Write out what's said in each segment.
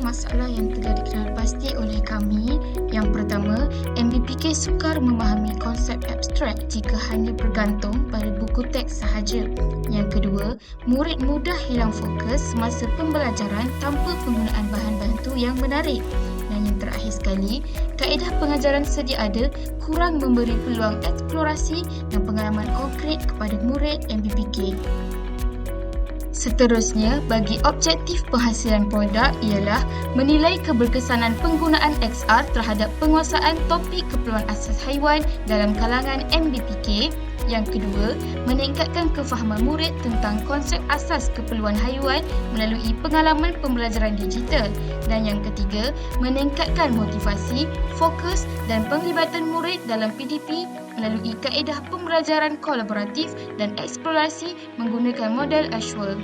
masalah yang telah dikenal pasti oleh kami. Yang pertama, MBPK sukar memahami konsep abstrak jika hanya bergantung pada buku teks sahaja. Yang kedua, murid mudah hilang fokus semasa pembelajaran tanpa penggunaan bahan bantu yang menarik. Dan yang terakhir sekali, kaedah pengajaran sedia ada kurang memberi peluang eksplorasi dan pengalaman konkret kepada murid MBPK. Seterusnya, bagi objektif penghasilan produk ialah menilai keberkesanan penggunaan XR terhadap penguasaan topik keperluan asas haiwan dalam kalangan MBPK. Yang kedua, meningkatkan kefahaman murid tentang konsep asas keperluan haiwan melalui pengalaman pembelajaran digital. Dan yang ketiga, meningkatkan motivasi, fokus dan penglibatan murid dalam PDP melalui kaedah pembelajaran kolaboratif dan eksplorasi menggunakan model Ashworth.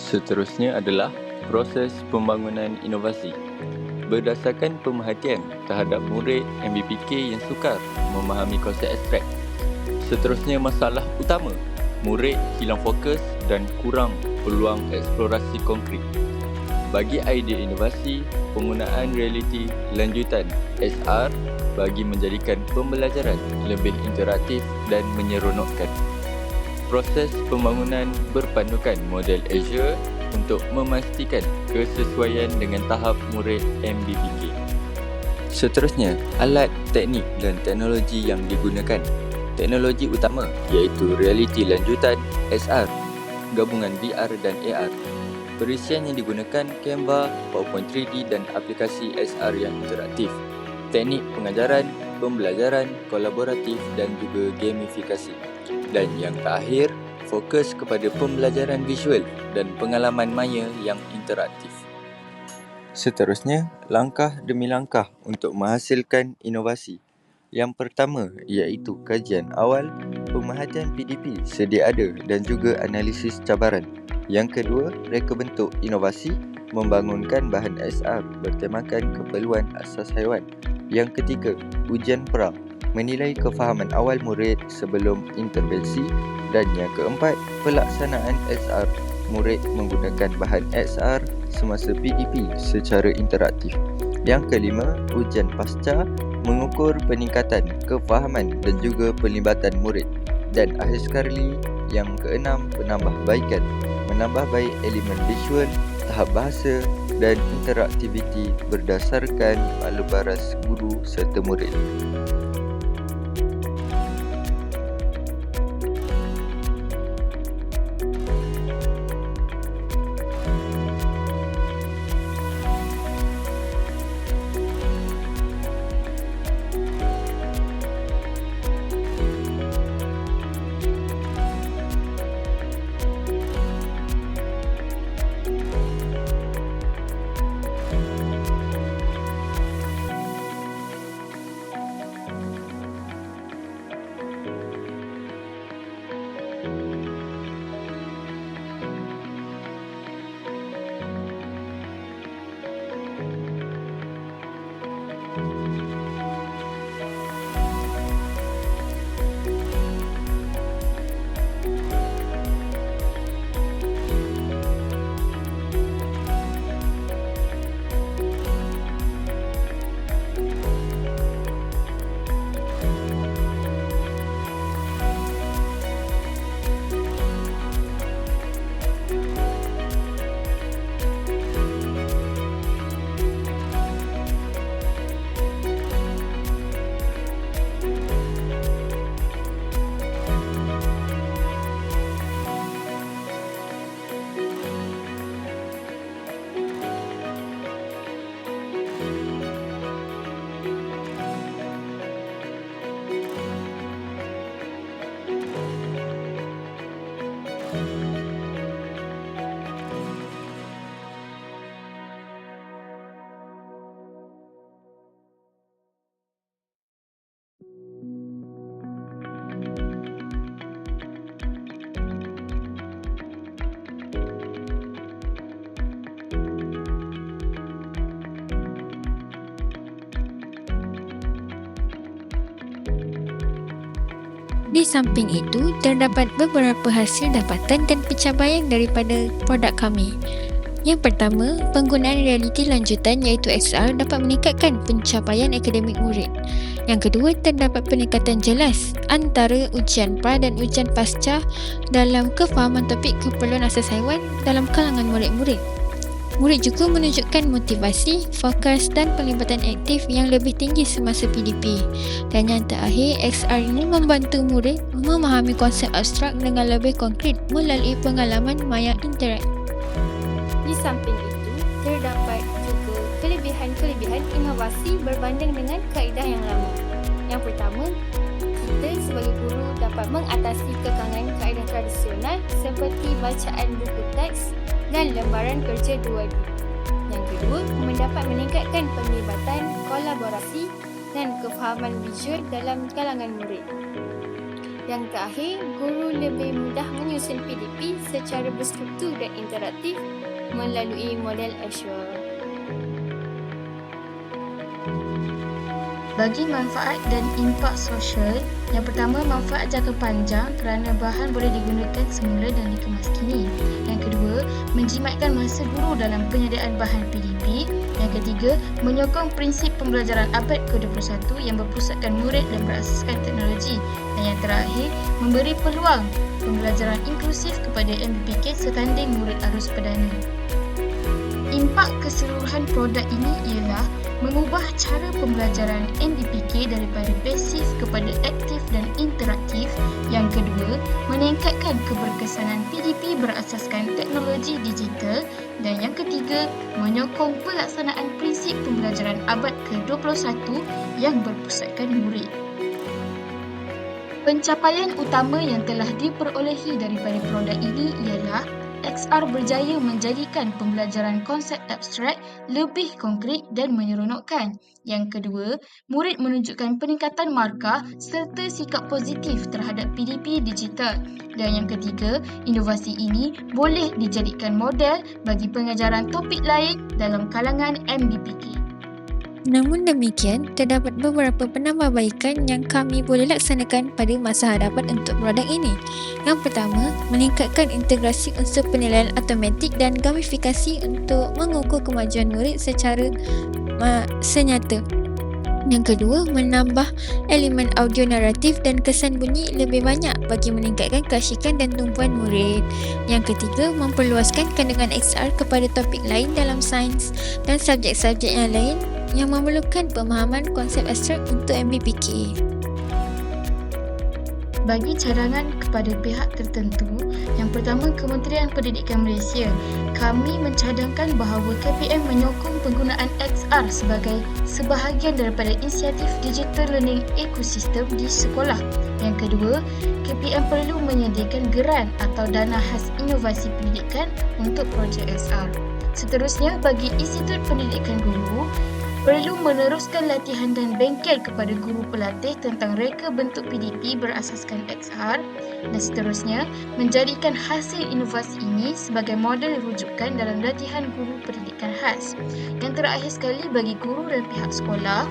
Seterusnya adalah proses pembangunan inovasi. Berdasarkan pemerhatian terhadap murid MBPK yang sukar memahami konsep abstrak. Seterusnya masalah utama, murid hilang fokus dan kurang peluang eksplorasi konkret. Bagi idea inovasi, penggunaan realiti lanjutan SR bagi menjadikan pembelajaran lebih interaktif dan menyeronokkan. Proses pembangunan berpandukan model Azure untuk memastikan kesesuaian dengan tahap murid MBPK. Seterusnya, alat, teknik dan teknologi yang digunakan. Teknologi utama iaitu realiti lanjutan SR, gabungan VR dan AR Perisian yang digunakan Canva, PowerPoint 3D dan aplikasi SR yang interaktif. Teknik pengajaran, pembelajaran, kolaboratif dan juga gamifikasi. Dan yang terakhir, fokus kepada pembelajaran visual dan pengalaman maya yang interaktif. Seterusnya, langkah demi langkah untuk menghasilkan inovasi. Yang pertama iaitu kajian awal, pemerhatian PDP sedia ada dan juga analisis cabaran. Yang kedua, reka bentuk inovasi membangunkan bahan SR bertemakan keperluan asas haiwan. Yang ketiga, ujian pra menilai kefahaman awal murid sebelum intervensi dan yang keempat, pelaksanaan SR murid menggunakan bahan SR semasa PDP secara interaktif. Yang kelima, ujian pasca mengukur peningkatan kefahaman dan juga pelibatan murid. Dan akhir sekali, yang keenam, penambahbaikan menambah baik elemen visual, tahap bahasa dan interaktiviti berdasarkan balas guru serta murid. Di samping itu, terdapat beberapa hasil dapatan dan pencapaian daripada produk kami. Yang pertama, penggunaan realiti lanjutan iaitu XR dapat meningkatkan pencapaian akademik murid. Yang kedua, terdapat peningkatan jelas antara ujian pra dan ujian pasca dalam kefahaman topik keperluan asas haiwan dalam kalangan murid-murid. Murid juga menunjukkan motivasi, fokus dan pelibatan aktif yang lebih tinggi semasa PDP. Dan yang terakhir, XR ini membantu murid memahami konsep abstrak dengan lebih konkret melalui pengalaman maya interaktif. Di samping itu, terdapat juga kelebihan-kelebihan inovasi berbanding dengan kaedah yang lama. Yang pertama, sebagai guru dapat mengatasi kekangan kaedah tradisional seperti bacaan buku teks dan lembaran kerja 2D. Yang kedua, mendapat meningkatkan penglibatan, kolaborasi dan kefahaman visual dalam kalangan murid. Yang terakhir, guru lebih mudah menyusun PDP secara berstruktur dan interaktif melalui model Azure. Bagi manfaat dan impak sosial, yang pertama manfaat jangka panjang kerana bahan boleh digunakan semula dan dikemas kini. Yang kedua, menjimatkan masa guru dalam penyediaan bahan PDP. Yang ketiga, menyokong prinsip pembelajaran abad ke-21 yang berpusatkan murid dan berasaskan teknologi. Dan yang terakhir, memberi peluang pembelajaran inklusif kepada MBPK setanding murid arus perdana. Impak keseluruhan produk ini ialah mengubah cara pembelajaran NDPK daripada pasif kepada aktif dan interaktif. Yang kedua, meningkatkan keberkesanan PDP berasaskan teknologi digital. Dan yang ketiga, menyokong pelaksanaan prinsip pembelajaran abad ke-21 yang berpusatkan murid. Pencapaian utama yang telah diperolehi daripada produk ini ialah XR berjaya menjadikan pembelajaran konsep abstrak lebih konkret dan menyeronokkan. Yang kedua, murid menunjukkan peningkatan markah serta sikap positif terhadap PDP digital. Dan yang ketiga, inovasi ini boleh dijadikan model bagi pengajaran topik lain dalam kalangan MBPK. Namun demikian, terdapat beberapa penambahbaikan yang kami boleh laksanakan pada masa hadapan untuk produk ini. Yang pertama, meningkatkan integrasi unsur penilaian automatik dan gamifikasi untuk mengukur kemajuan murid secara uh, senyata. Yang kedua, menambah elemen audio naratif dan kesan bunyi lebih banyak bagi meningkatkan keasyikan dan tumpuan murid. Yang ketiga, memperluaskan kandungan XR kepada topik lain dalam sains dan subjek-subjek yang lain yang memerlukan pemahaman konsep abstrak untuk MBPK. Bagi cadangan kepada pihak tertentu, yang pertama Kementerian Pendidikan Malaysia, kami mencadangkan bahawa KPM menyokong penggunaan XR sebagai sebahagian daripada inisiatif Digital Learning Ecosystem di sekolah. Yang kedua, KPM perlu menyediakan geran atau dana khas inovasi pendidikan untuk projek XR. Seterusnya, bagi Institut Pendidikan Guru, perlu meneruskan latihan dan bengkel kepada guru pelatih tentang reka bentuk PDP berasaskan XR dan seterusnya menjadikan hasil inovasi ini sebagai model rujukan dalam latihan guru pendidikan khas. Yang terakhir sekali bagi guru dan pihak sekolah,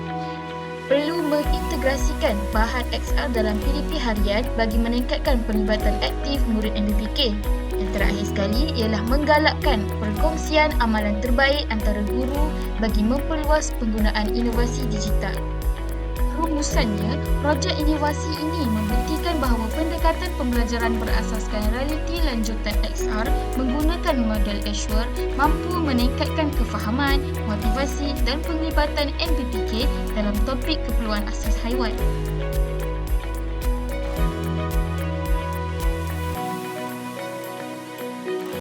perlu mengintegrasikan bahan XR dalam PDP harian bagi meningkatkan pelibatan aktif murid MBPK. Yang terakhir sekali ialah menggalakkan perkongsian amalan terbaik antara guru bagi memperluas penggunaan inovasi digital. Rumusannya, projek inovasi ini membuktikan bahawa pendekatan pembelajaran berasaskan realiti lanjutan XR menggunakan model Azure mampu meningkatkan kefahaman, motivasi dan penglibatan MPPK dalam topik keperluan asas haiwan.